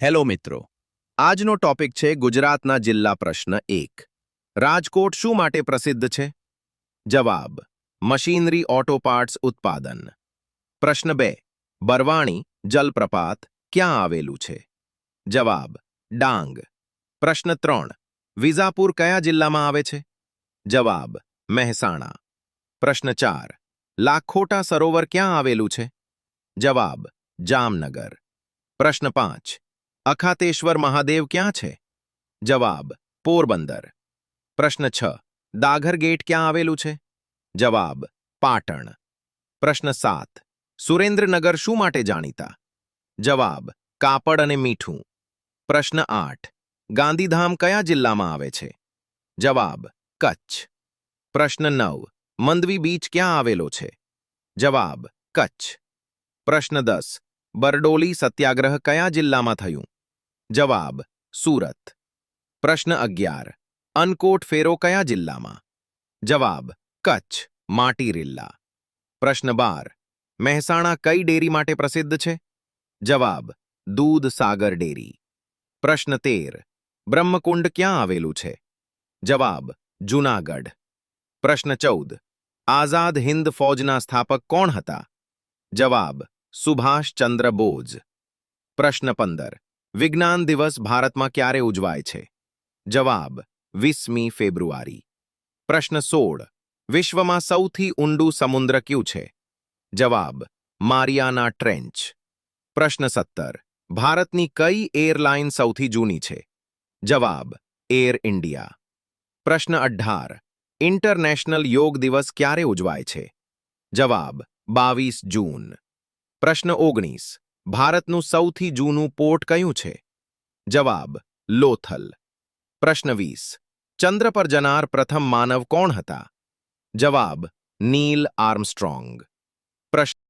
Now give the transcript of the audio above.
Hello મિત્રો આજનો topic છે ગુજરાતના જિલ્લા પ્રશ્ન એક રાજકોટ શું માટે પ્રસિદ્ધ છે જવાબ મશીનરી ઓટો પાર્ટ્સ ઉત્પાદન પ્રશ્ન બે બરવાણી જલપ્રપાત ક્યાં આવેલું છે જવાબ ડાંગ પ્રશ્ન ત્રણ વિજાપુર કયા જિલ્લામાં આવે છે જવાબ મહેસાણા પ્રશ્ન ચાર લાખોટા સરોવર ક્યાં આવેલું છે જવાબ જામનગર પ્રશ્ન પાંચ અખાતેશ્વર મહાદેવ ક્યાં છે? જવાબ, પોરબંદર. પ્રશ્ન છ દાઘર ગેટ ક્યાં આવેલું છે? જવાબ, પાટણ. પ્રશ્ન સાત, સુરેન્દ્રનગર શું માટે જાણીતા? જવાબ, કાપડ અને મીઠું. પ્રશ્ન આઠ, ગાંધીધામ કયા જિલ્લામાં આવે છે? જવાબ, કચ્છ. પ્રશ્ન નવ, મંદવી બીચ ક્યાં આવેલો છે? જવાબ, કચ્છ. પ્રશ્ન દસ, બરડોલી સત્યાગ્રહ કયા જિલ્લામાં થયું? જવાબ, સુરત. પ્રશ્ન અગિયાર, અનકોટ ફેરો કયા જિલ્લામાં? જવાબ, કચ્છ માટીરિલ્લા પ્રશ્ન બાર, મહેસાણા કઈ ડેરી માટે પ્રસિદ્ધ છે? જવાબ, દૂધ સાગર ડેરી. પ્રશ્ન તેર, બ્રહ્મકુંડ ક્યાં આવેલું છે? જવાબ, જૂનાગઢ. પ્રશ્ન ચૌદ, આઝાદ હિન્દ ફૌજના સ્થાપક કોણ હતા? જવાબ સુભાષચંદ્ર બોઝ. પ્રશ્ન પંદર વિજ્ઞાન દિવસ ભારતમાં ક્યારે ઉજવાય છે? જવાબ, વીસમી ફેબ્રુઆરી. પ્રશ્ન સોળ, વિશ્વમાં સૌથી ઊંડું સમુદ્ર કયું છે? જવાબ, મારિયાના ટ્રેન્ચ. પ્રશ્ન સત્તર, ભારતની કઈ એરલાઇન સૌથી જૂની છે? જવાબ, એર ઇન્ડિયા. પ્રશ્ન અઢાર, ઇન્ટરનેશનલ યોગ દિવસ ક્યારે ઉજવાય છે? જવાબ, બાવીસ જૂન. પ્રશ્ન ઓગણીસ ભારતનું સૌથી જૂનું પોર્ટ કયું છે? જવાબ, લોથલ. પ્રશ્ન વીસ, ચંદ્ર પર જનાર પ્રથમ માનવ કોણ હતા? જવાબ, નીલ આર્મસ્ટ્રોંગ. પ્રશ્ન